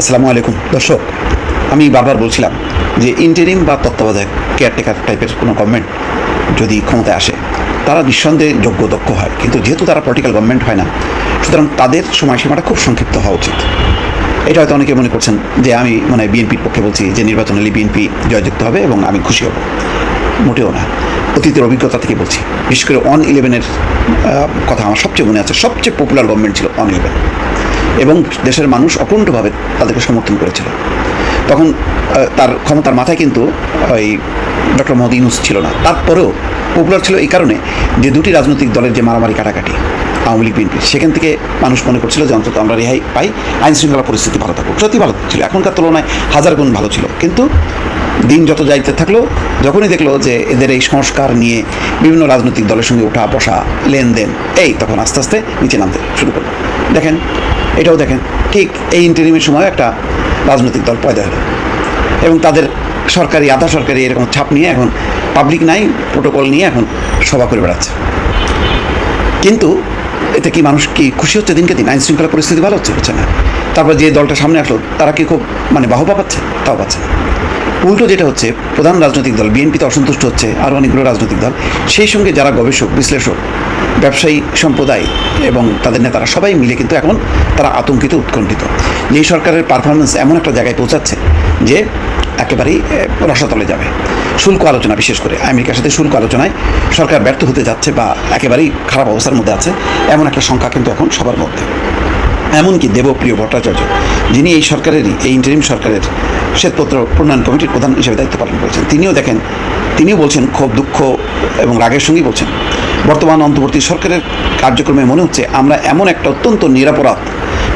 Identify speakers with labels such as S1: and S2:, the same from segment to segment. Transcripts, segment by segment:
S1: আসসালামু আলাইকুম। দর্শক, আমি বারবার বলছিলাম যে ইন্টারিম বা তত্ত্বাবধায়ক কেয়ারটেকার টাইপের কোনো গভর্নমেন্ট যদি ক্ষমতায় আসে, তারা নিঃসন্দেহে যোগ্য দক্ষ হয়। কিন্তু যেহেতু তারা পলিটিক্যাল গভর্নমেন্ট হয় না, সুতরাং তাদের সময়সীমাটা খুব সংক্ষিপ্ত হওয়া উচিত। এটা হয়তো অনেকে মনে করছেন যে আমি মানে বিএনপির পক্ষে বলছি যে নির্বাচন হলে বিএনপি জয়যুক্ত হবে এবং আমি খুশি হব। মোটেও না। অতীতের অভিজ্ঞতা থেকে বলছি। বিশেষ করে অন ইলেভেনের কথা আমার সবচেয়ে মনে আছে, সবচেয়ে পপুলার গভর্নমেন্ট ছিল অন ইলেভেন এবং দেশের মানুষ অকুণ্ঠভাবে তাদেরকে সমর্থন করেছিল। তখন তার ক্ষমতার মাথায় কিন্তু ওই ডক্টর মোহাম্মদ ইউনুস ছিল না। তারপরেও পপুলার ছিল এই কারণে যে দুটি রাজনৈতিক দলের যে মারামারি কাটাকাটি, আওয়ামী লীগ, বিএনপি, সেখান থেকে মানুষ মনে করছিল যে অন্তত আমরা রেহাই পাই আইন শৃঙ্খলা পরিস্থিতি ভালো থাকুক। সত্যি ভালো ছিল, এখনকার তুলনায় হাজার গুণ ভালো ছিল। কিন্তু দিন যত যাইতে থাকল, যখনই দেখল যে এদের এই সংস্কার নিয়ে বিভিন্ন রাজনৈতিক দলের সঙ্গে ওঠা বসা লেনদেন, এই তখন আস্তে আস্তে নিচে নামতে শুরু করল। দেখেন এটাও দেখেন, ঠিক এই ইন্টারিমের সময় একটা রাজনৈতিক দল পয়দা হলো। এবং তাদের সরকারি, আধা সরকারি এরকম ছাপ নিয়ে এখন পাবলিক নাই প্রোটোকল নিয়ে এখন সভা করে বেড়াচ্ছে। কিন্তু এতে কি মানুষ কি খুশি হচ্ছে দিনকে দিন? আইন শৃঙ্খলা পরিস্থিতি ভালো হচ্ছে হচ্ছে না। তারপর যে দলটা সামনে আসলো, তারা কি খুব মানে বাহবা পাচ্ছে? তাও পাচ্ছে না। উল্টো যেটা হচ্ছে, প্রধান রাজনৈতিক দল, বিএনপিতে অসন্তুষ্ট হচ্ছে আরও অনেকগুলো রাজনৈতিক দল। সেই সঙ্গে যারা গবেষক, বিশ্লেষক, ব্যবসায়ী সম্প্রদায় এবং তাদের নেতারা সবাই মিলে কিন্তু এখন তারা আতঙ্কিত, উৎকণ্ঠিত। যে সরকারের পারফরমেন্স এমন একটা জায়গায় পৌঁছাচ্ছে যে একেবারেই রসাতলে যাবে। শুল্ক আলোচনা, বিশেষ করে আমেরিকার সাথে শুল্ক আলোচনায় সরকার ব্যর্থ হতে যাচ্ছে বা একেবারেই খারাপ অবস্থার মধ্যে আছে, এমন একটা সংখ্যা কিন্তু এখন সবার মধ্যে। এমনকি দেবপ্রিয় ভট্টাচার্য, যিনি এই সরকারেরই, এই ইন্টারিম সরকারের শ্বেতপত্র প্রণয়ন কমিটির প্রধান হিসেবে দায়িত্ব পালন করেছেন, তিনিও দেখেন, তিনিও বলছেন ক্ষোভ, দুঃখ এবং রাগের সঙ্গেই বলছেন। বর্তমান অন্তর্বর্তী সরকারের কার্যক্রমে মনে হচ্ছে আমরা এমন একটা অত্যন্ত নিরাপরাধ,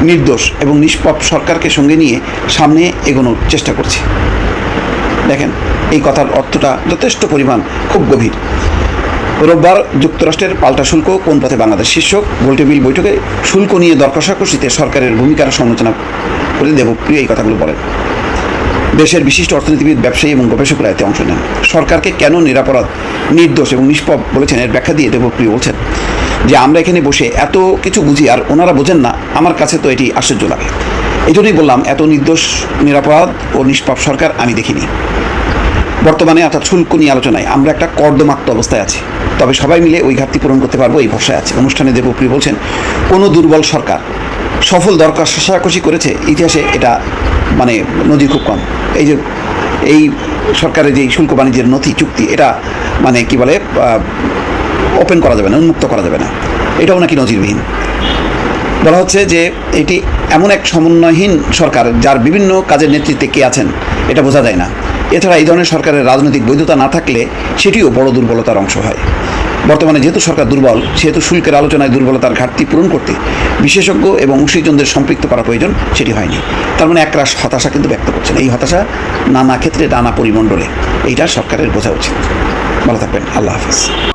S1: নির্দোষ এবং নিষ্পাপ সরকারকে সঙ্গে নিয়ে সামনে এগোনোর চেষ্টা করছি। দেখেন, এই কথার অর্থটা যথেষ্ট পরিমাণ খুব গভীর। রোববার যুক্তরাষ্ট্রের পাল্টা শুল্ক, কোন পথে বাংলাদেশ শীর্ষক গোলটেবিল বৈঠকে শুল্ক নিয়ে দর কষাকষিতে সরকারের ভূমিকার সমালোচনা করে দেবপ্রিয় এই কথাগুলো বলেন। দেশের বিশিষ্ট অর্থনীতিবিদ, ব্যবসায়ী এবং গবেষকরা এতে অংশ নেন। সরকারকে কেন নিরাপরাধ, নির্দোষ এবং নিষ্পাপ বলেছেন এর ব্যাখ্যা দিয়ে দেবপ্রিয় বলছেন যে, আমরা এখানে বসে এত কিছু বুঝি আর ওনারা বোঝেন না, আমার কাছে তো এটি আশ্চর্য লাগে। এই জন্যই বললাম, এত নির্দোষ, নিরাপরাধ ও নিষ্পাপ সরকার আমি দেখিনি। বর্তমানে অর্থাৎ শুল্ক নিয়ে আলোচনায় আমরা একটা কর্দমাক্ত অবস্থায় আছি। তবে সবাই মিলে ওই ঘাটতি পূরণ করতে পারব এই ভরসায় আছে। অনুষ্ঠানে দেবপ্রিয় বলছেন, কোনো দুর্বল সরকার সফল দরকার কষাকষি করেছে, ইতিহাসে এটা মানে নজির খুব কম। এই যে, এই সরকারের যে শুল্ক বাণিজ্যের নথি, চুক্তি, এটা মানে কি বলে ওপেন করা যাবে না, উন্মুক্ত করা যাবে না। এটাও নাকি নজিরবিহীন। বলা হচ্ছে যে এটি এমন এক সমন্বয়হীন সরকার যার বিভিন্ন কাজের নেতৃত্বে কে আছেন, এটা বোঝা যায় না। এছাড়া এই ধরনের সরকারের রাজনৈতিক বৈধতা না থাকলে সেটিও বড় দুর্বলতার অংশ হয়। বর্তমানে যেহেতু সরকার দুর্বল, সেহেতু শুল্কের আলোচনায় দুর্বলতার ঘাটতি পূরণ করতে বিশেষজ্ঞ এবং অংশীজনদের সম্পৃক্ত করা প্রয়োজন, সেটি হয়নি। তার মানে একরাশ হতাশা কিন্তু ব্যক্ত করছেন। এই হতাশা নানা ক্ষেত্রে নানা পরিমণ্ডলে, এইটা সরকারের বোঝা উচিত। ভালো থাকবেন। আল্লাহ হাফিজ।